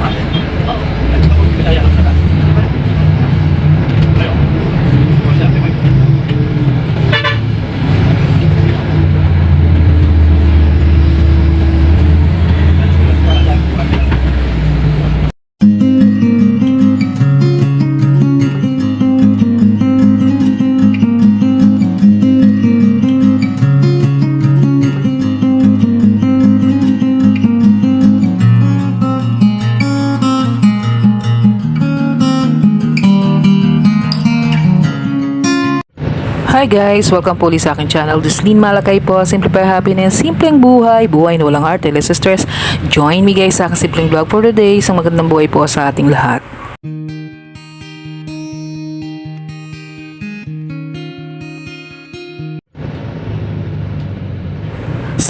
Mga pala. Oo. At Hi guys! Welcome po ulit sa aking channel. This is Lynn Malakay po. Simplify Happiness. Simpleng buhay. Buhay na walang arte. Less stress. Join me guys sa aking simpleng vlog for today. Isang magandang buhay po sa ating lahat.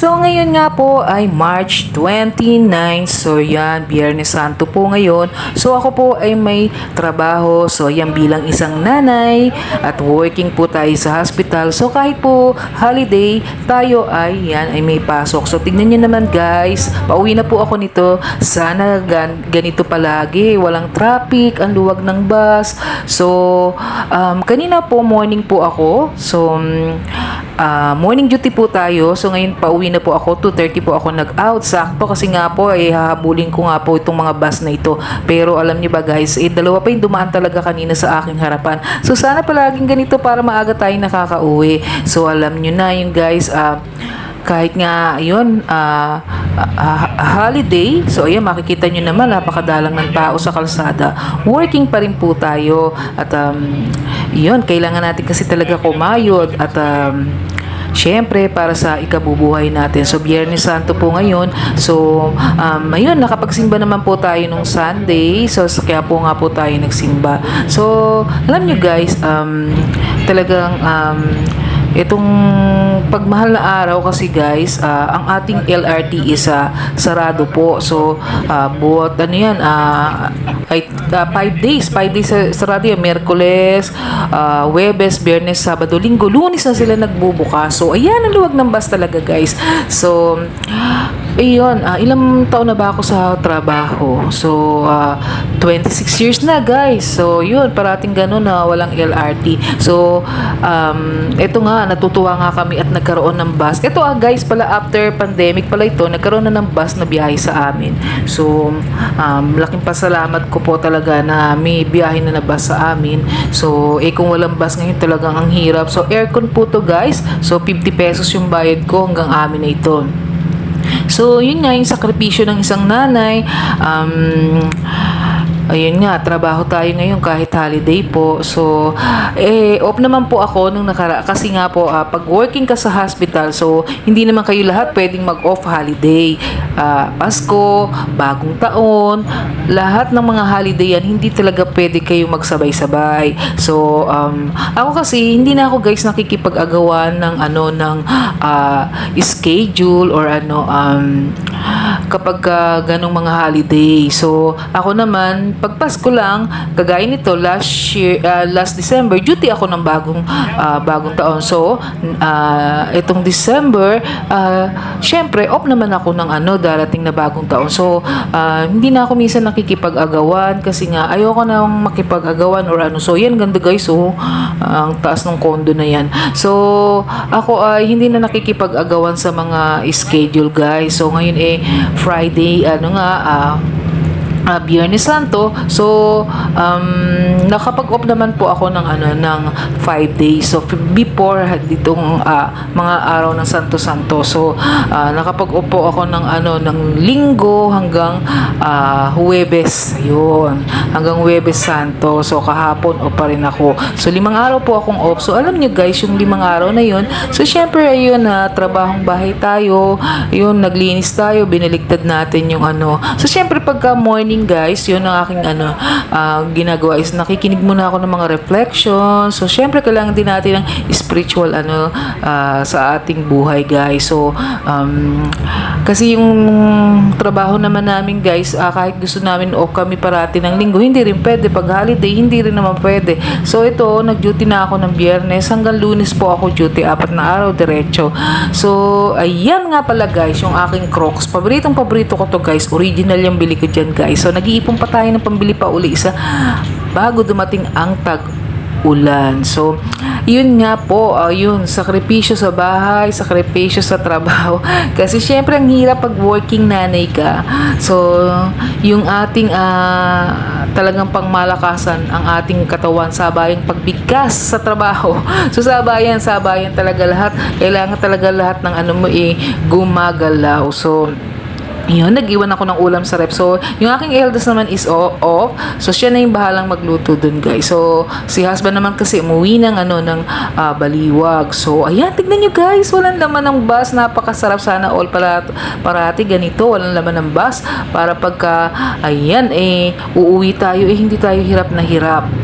So ngayon nga po ay March 29. So yan, Biyernes Santo po ngayon. So ako po ay may trabaho. So yan bilang isang nanay at working po tayo sa hospital. So kahit po holiday, tayo ay yan ay may pasok. So tignan nyo naman guys, pauwi na po ako nito. Sana gan ganito palagi. Walang traffic, ang luwag ng bus. So um, kanina po morning po ako. So mm, Ah, morning duty po tayo. So ngayon pauwi na po ako. 2.30 po ako nag-out. Sakto kasi nga po eh hahabulin ko nga po itong mga bus na ito. Pero alam niyo ba guys, eh dalawa pa yung dumaan talaga kanina sa aking harapan. So sana palaging ganito para maaga tayo nakakauwi. So alam niyo na yung guys, ah kahit nga yun, ah, ah, holiday, so ayan, makikita nyo naman, napakadalang ng tao sa kalsada. Working pa rin po tayo. At um, yun, kailangan natin kasi talaga kumayod. At um, Siyempre, para sa ikabubuhay natin. So, Biyernes Santo po ngayon. So, um, ayun, nakapagsimba naman po tayo nung Sunday. So, kaya po nga po tayo nagsimba. So, alam nyo guys, um, talagang um, Itong pagmahal na araw kasi guys, ah, ang ating LRT is ah, sarado po. So, uh, buot, ano yan, ah, ay, 5 days, 5 days sa- sarado yan. Merkules, ah, Webes, Biyernes, Sabado, Linggo, Lunes na sila nagbubukas. So, ayan, ang luwag ng bus talaga guys. So, ayun, ah, ilang taon na ba ako sa trabaho? So, ah, 26 years na guys. So, yun, parating ganun na walang LRT. So, um, ito nga, natutuwa nga kami at nagkaroon ng bus. Ito ah guys, pala after pandemic pala ito, nagkaroon na ng bus na biyahe sa amin. So, um, laking pasalamat ko po talaga na may biyahe na na bus sa amin. So, eh kung walang bus ngayon talagang ang hirap. So, aircon po to guys. So, 50 pesos yung bayad ko hanggang amin na ito. So, yun nga yung sakripisyo ng isang nanay. Um, ayun nga, trabaho tayo ngayon kahit holiday po. So, eh, off naman po ako nung nakara... Kasi nga po, ah, pag working ka sa hospital, so, hindi naman kayo lahat pwedeng mag-off holiday. Ah, Pasko, bagong taon, lahat ng mga holiday yan, hindi talaga pwede kayo magsabay-sabay. So, um, ako kasi, hindi na ako guys nakikipag-agawan ng ano, ng ah, schedule or ano, um, kapag ah, ganong mga holiday. So, ako naman, pag Pasko lang, kagaya nito, last year, ah, last December, duty ako ng bagong, ah, bagong taon. So, ah, itong December, ah, syempre, off naman ako ng ano, darating na bagong taon. So, ah, hindi na ako minsan nakikipag-agawan kasi nga, ayoko na makipag-agawan or ano. So, yan, ganda guys, so, ang taas ng kondo na yan. So, ako ay hindi na nakikipag-agawan sa mga schedule guys. So, ngayon eh, Friday, ano nga, ah, ah, Biyernes Santo. So, um, nakapag-off naman po ako ng ano ng 5 days. So, before ditong ah, mga araw ng Santo Santo. So, ah, nakapag-off po ako ng ano ng Linggo hanggang ah, Huwebes. Yun. Hanggang Huwebes Santo. So, kahapon o pa rin ako. So, limang araw po akong off. So, alam niyo guys, yung limang araw na yun. So, syempre, ayun na trabahong bahay tayo. Yun, naglinis tayo. Biniligtad natin yung ano. So, syempre, pagka morning guys, yun ang aking ano, ah, ginagawa is nakikinig muna ako ng mga reflections. So, syempre, kailangan din natin ng spiritual ano ah, sa ating buhay guys. So, Um, kasi yung trabaho naman namin guys, ah, kahit gusto namin o kami parati ng linggo, hindi rin pwede. Pag holiday, hindi rin naman pwede. So ito, nag-duty na ako ng biyernes hanggang lunes po ako duty, apat na araw diretso. So, ayan nga pala guys, yung aking crocs. Paboritong paborito ko to guys, original yung bili ko dyan guys. So, nag-iipon pa tayo ng pambili pa uli isa bago dumating ang tag ulan. So, yun nga po, ah, yun, sakripisyo sa bahay, sakripisyo sa trabaho. Kasi syempre, ang hirap pag working nanay ka. So, yung ating ah, talagang pangmalakasan, ang ating katawan, sabayang pagbigkas sa trabaho. So, sabayan, sabayan talaga lahat. Kailangan talaga lahat ng ano mo eh, gumagalaw. So, yun, nag-iwan ako ng ulam sa rep. So, yung aking eldest naman is off. So, siya na yung bahalang magluto dun, guys. So, si husband naman kasi umuwi ng, ano, ng ah, baliwag. So, ayan, tignan nyo, guys. Walang laman ng bus. Napakasarap sana all para, parati ganito. Walang laman ng bus. Para pagka, ayan, eh, uuwi tayo, eh, hindi tayo hirap na hirap.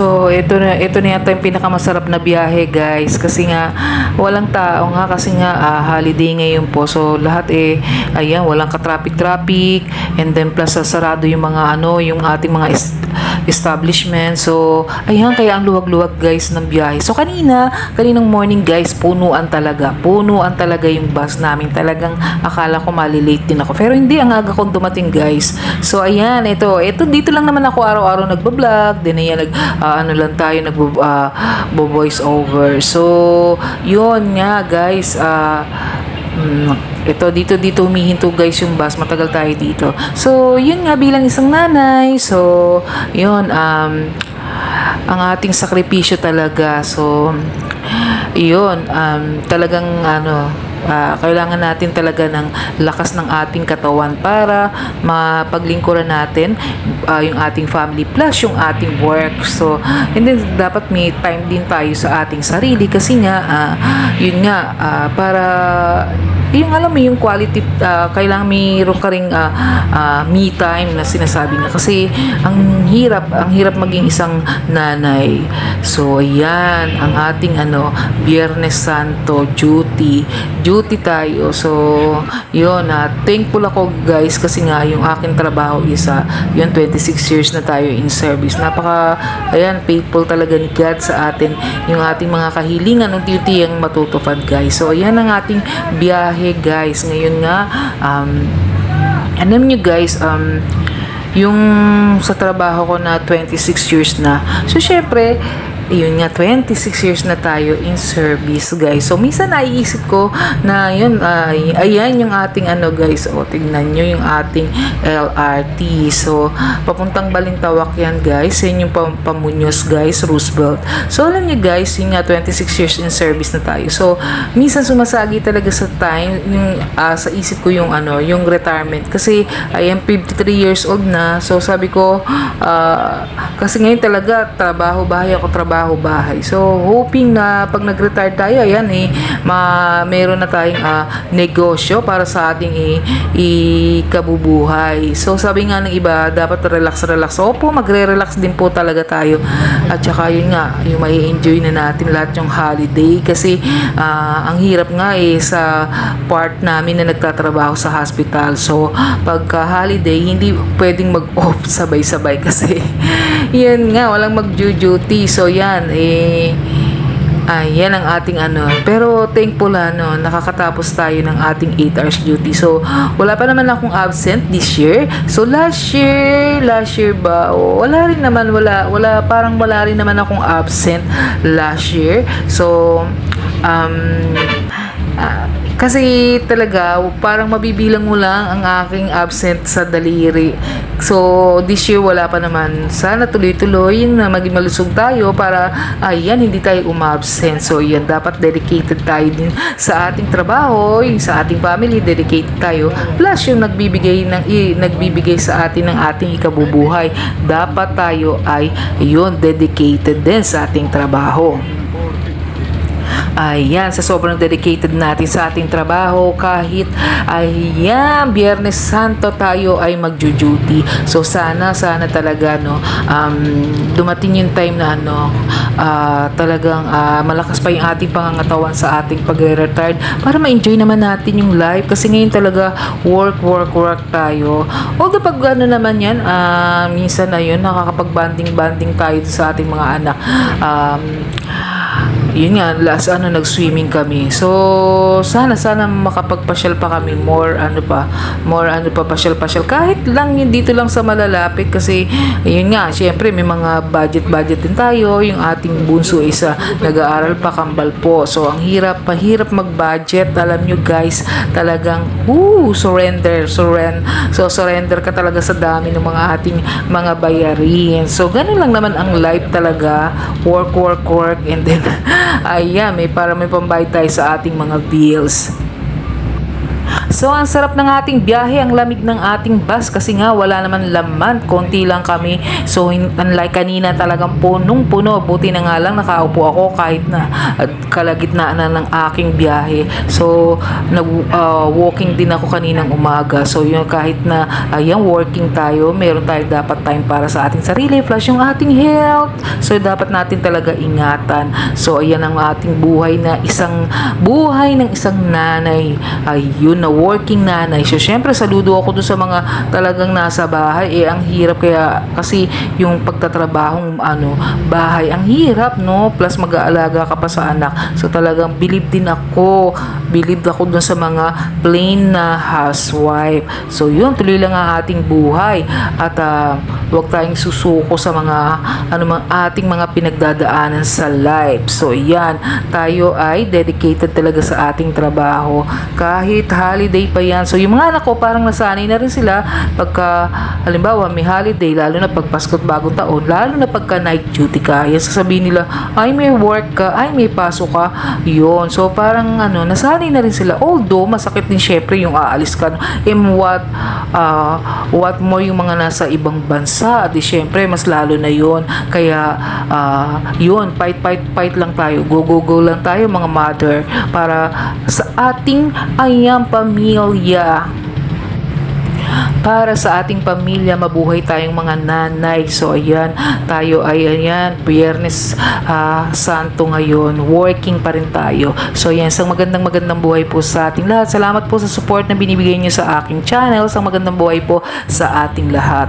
So, ito na ito na yata yung pinakamasarap na biyahe, guys. Kasi nga walang tao nga kasi nga ah, holiday ngayon po. So, lahat eh ayan, walang ka-traffic-traffic and then plus sarado yung mga ano, yung ating mga est- establishment. So, ayan kaya ang luwag-luwag, guys, ng biyahe. So, kanina, kaninang morning, guys, punuan talaga. Punuan talaga yung bus namin. Talagang akala ko malilate din ako. Pero hindi, ang aga kong dumating, guys. So, ayan, ito. Ito, dito lang naman ako araw-araw nagbablog. Then, ayan, nag, ah, ano lang tayo, nag voice over. So, yun nga, guys. Ah, mm, ito, dito, dito humihinto guys yung bus. Matagal tayo dito. So, yun nga bilang isang nanay. So, yun, um, ang ating sakripisyo talaga. So, yun, um, talagang ano, ah, kailangan natin talaga ng lakas ng ating katawan para mapaglingkuran natin ah, yung ating family plus yung ating work. So, and then dapat may time din tayo sa ating sarili kasi nga, ah, yun nga, ah, para yung alam mo yung quality ah, kailangan mayroon ka ring ah, ah, me time na sinasabi nga kasi ang hirap ang hirap maging isang nanay. So yan ang ating ano Biyernes Santo duty duty tayo. So yun na thankful ako guys kasi nga yung aking trabaho is ah, yun 26 years na tayo in service. Napaka ayan faithful talaga ni God sa atin yung ating mga kahilingan unti-unti ang matutupad guys. So ayan ang ating biyahe guys. Ngayon nga um, alam nyo guys um, yung sa trabaho ko na 26 years na. So syempre yun nga 26 years na tayo in service guys. So minsan naiisip ko na yun ay ayan yung ating ano guys. O tignan nyo yung ating LRT so papuntang Balintawak yan guys. Yun yung pam Pamunyos guys Roosevelt. So alam nyo guys yun nga 26 years in service na tayo. So minsan sumasagi talaga sa time yung ah, sa isip ko yung ano yung retirement. Kasi I am 53 years old na. So sabi ko ah, kasi ngayon talaga trabaho bahay ako trabaho bahay. So hoping na pag nag-retire tayo ayan eh ma meron na tayong ah, negosyo para sa ating i- ikabubuhay. So sabi nga ng iba dapat relax relax. Opo magre-relax din po talaga tayo. At saka yun nga yung may enjoy na natin lahat yung holiday. Kasi ah, ang hirap nga eh sa part namin na nagtatrabaho sa hospital. So pagka holiday hindi pwedeng mag-off sabay-sabay kasi yan nga walang mag-duty so yan eh ay, yan ang ating ano. Pero thankful ano, nakakatapos tayo ng ating 8 hours duty. So, wala pa naman akong absent this year. So, last year, last year ba? O, wala rin naman, wala, wala, parang wala rin naman akong absent last year. So, um, ah, kasi talaga, parang mabibilang mo lang ang aking absent sa daliri. So, this year wala pa naman. Sana tuloy-tuloy na maging malusog tayo para, ayan, hindi tayo umabsent. So, yan, dapat dedicated tayo din sa ating trabaho, sa ating family, dedicated tayo. Plus, yung nagbibigay, ng, i, nagbibigay sa atin ng ating ikabubuhay. Dapat tayo ay, yun, dedicated din sa ating trabaho. Ayan, sa sobrang dedicated natin sa ating trabaho, kahit ayan, Biyernes Santo tayo ay magjo-duty. So sana, sana talaga no, um, dumating yung time na ano, ah, talagang ah, malakas pa yung ating pangangatawan sa ating pagre-retired para ma-enjoy naman natin yung life kasi ngayon talaga work, work, work tayo. Although pag ano naman yan, ah, minsan na yun, nakakapag-banding-banding tayo sa ating mga anak. Um, yun nga, last ano, nag-swimming kami. So, sana, sana makapagpasyal pa kami. More, ano pa, more, ano pa, pasyal-pasyal. Kahit lang yun dito lang sa malalapit kasi, yun nga, syempre, may mga budget-budget din tayo. Yung ating bunso isa nag-aaral pa, kambal po. So, ang hirap, mahirap mag-budget. Alam nyo guys, talagang, woo, surrender, surrender. So, surrender ka talaga sa dami ng mga ating mga bayarin. So, ganun lang naman ang life talaga. Work, work, work, and then, ayan, may para may pambayad tayo sa ating mga bills. So, ang sarap ng ating biyahe, ang lamig ng ating bus kasi nga wala naman laman, konti lang kami. So, unlike kanina talagang punong-puno. Buti na nga lang nakaupo ako kahit na at kalagitnaan na ng aking biyahe. So, nag-walking din ako kaninang umaga. So, yun kahit na ayan, working tayo, meron tayo dapat time para sa ating sarili plus yung ating health. So, dapat natin talaga ingatan. So, ayan ang ating buhay na isang buhay ng isang nanay. Ayun na working nanay. So, syempre, saludo ako dun sa mga talagang nasa bahay. Eh, ang hirap kaya kasi yung pagtatrabahong ano, bahay, ang hirap, no? Plus, mag-aalaga ka pa sa anak. So, talagang believe din ako. Believe ako dun sa mga plain na housewife. So, yun, tuloy lang ang ating buhay. At, ah, huwag tayong susuko sa mga ano mang ating mga pinagdadaanan sa life. So, yan, tayo ay dedicated talaga sa ating trabaho. Kahit holiday pa yan. So, yung mga anak ko, parang nasanay na rin sila pagka, halimbawa, may holiday, lalo na pag Pasko at bagong taon, lalo na pagka night duty ka. Yan, sasabihin nila, ay, may work ka, ay, may pasok ka. Yun. So, parang, ano, nasanay na rin sila. Although, masakit din syempre yung aalis ka. And what, uh, what more yung mga nasa ibang bansa. Di syempre, mas lalo na yun. Kaya, ah, yun, fight, fight, fight lang tayo. Go, go, go lang tayo, mga mother. Para sa ating ayang pamilya para sa ating pamilya, mabuhay tayong mga nanay. So, ayan, tayo ay, ayan, Biyernes ah, Santo ngayon, working pa rin tayo. So, ayan, isang magandang magandang buhay po sa ating lahat. Salamat po sa support na binibigay niyo sa aking channel. Isang magandang buhay po sa ating lahat.